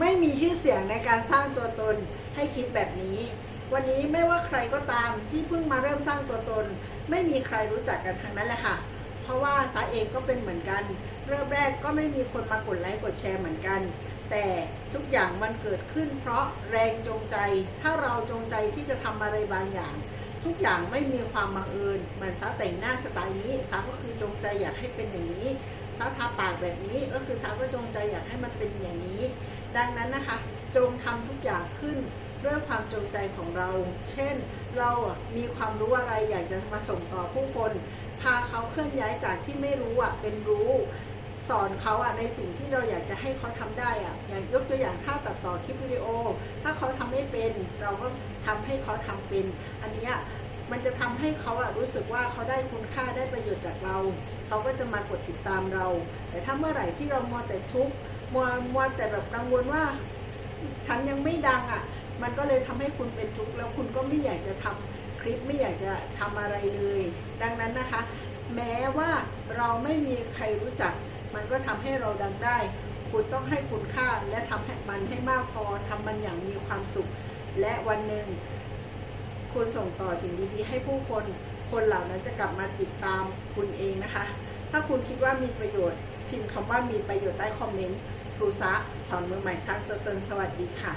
ไม่มีชื่อเสียงในการสร้างตัวตนให้คิดแบบนี้ วันนี้ไม่ว่าใครก็ตามที่เพิ่งมาเริ่มสร้างตัวตน ไม่มีใครรู้จักกันทั้งนั้นแหละค่ะ เพราะว่าสาเองก็เป็นเหมือนกัน เริ่มแรกก็ไม่มีคนมากดไลค์กดแชร์เหมือนกัน แต่ทุกอย่างมันเกิดขึ้น เพราะแรงจงใจ ถ้าเราจงใจที่จะทำอะไรบางอย่าง ทุกอย่างไม่มีความบังเอิญเหมือนซาแต่งหน้าสไตล์นี้ซาก็คือจงใจอยากให้เป็นอย่างนี้ซาทาปากแบบนี้ก็คือซาก็จงใจอยากให้มันเป็นอย่างนี้ ดังนั้นนะคะจงทำทุกอย่างขึ้นด้วยความจงใจของเรา เช่น เรามีความรู้อะไรอยากจะมาส่งต่อผู้คน พาเขาเคลื่อนย้ายจากที่ไม่รู้อะเป็นรู้ สอนเขาอะในสิ่งที่เราอยากจะให้เขาทำได้อะอย่างยกตัวอย่างถ้าตัดต่อคลิปวิดีโอ ถ้าเขาทำไม่เป็น เราก็ทำให้เขาทำเป็น อันนี้มันจะทำให้เขาอะรู้สึกว่าเขาได้คุณค่าได้ประโยชน์จากเรา เขาก็จะมากดติดตามเรา แต่ถ้าเมื่อไหร่ที่เรามัวแต่ทุกข์ มัวมัวแต่แบบกังวลว่า ฉันยังไม่ดังอะ มันก็เลยทำให้คุณเป็นทุกข์แล้วคุณก็ไม่อยากจะทำคลิปไม่อยากจะทำอะไรเลย ดังนั้นนะคะ แม้ว่าเราไม่มีใครรู้จัก มันก็ทำให้เราดังได้ คุณต้องให้คุณค่าและทำให้มันให้มากพอทำมันอย่างมีความสุข และวันหนึ่งคุณส่งต่อสิ่งดีๆ ให้ผู้คน คนเหล่านั้นจะกลับมาติดตามคุณเองนะคะ ถ้าคุณคิดว่ามีประโยชน์ พิมพ์คำว่ามีประโยชน์ใต้คอมเมนต์ครูซะสอนมือใหม่สร้างตัวตนสวัสดีค่ะ